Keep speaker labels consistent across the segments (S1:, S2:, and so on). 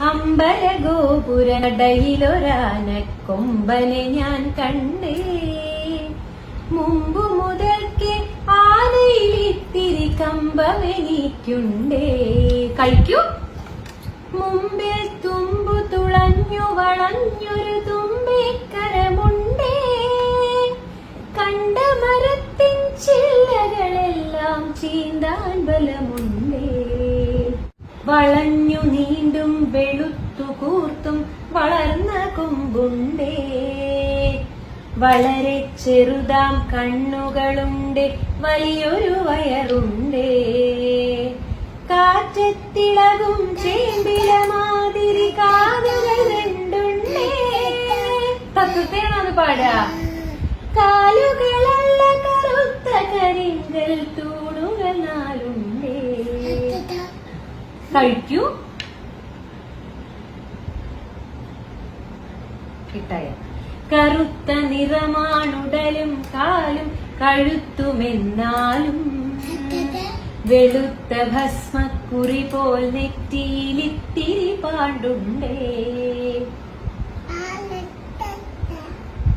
S1: അമ്പല ഗോപുരടയിലൊരാനക്കൊമ്പനെ ഞാൻ കണ്ടേ. മുമ്പു മുതൽക്ക് ആനയിലിത്തിരി കമ്പമെനിക്കുണ്ടേ. കഴിക്കൂ. മുമ്പിൽ തുമ്പു തുളഞ്ഞു വളഞ്ഞൊരു തുമ്പിക്കരമുണ്ടേ. കണ്ട മരത്തിൻ ചില്ലകളെല്ലാം ചീന്താൻ ബലമുണ്ടേ. വളഞ്ഞു നീണ്ടും വെളുത്തു കൂർത്തും വളർന്ന കൊമ്പുണ്ടേ. വളരെ ചെറുതാം കണ്ണുകളുണ്ട് വലിയൊരു വയറുണ്ടേ. കാറ്റത്തിളകും ചേമ്പില മാതിരി കാതുകൾ രണ്ടുണ്ടേ. തത്വത്തെയാണത് പാടുക. കാലുകളല്ല കഴിക്കൂ. കിട്ടായ. കറുത്ത നിറമാണുടലും കാലും കഴുത്തുമെന്നാലും വെളുത്ത ഭസ്മക്കുറി പോൽ നെറ്റിയിലിത്തിരി പാണ്ടുണ്ടേ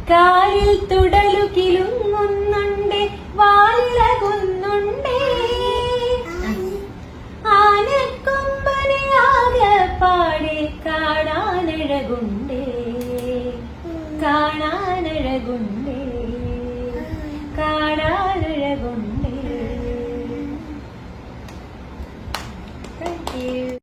S1: കാലിൽ തുടലു കാണാനഴകുണ്ടേ. കാണാനഴകുണ്ടേ. കാണാനഴകുണ്ടേ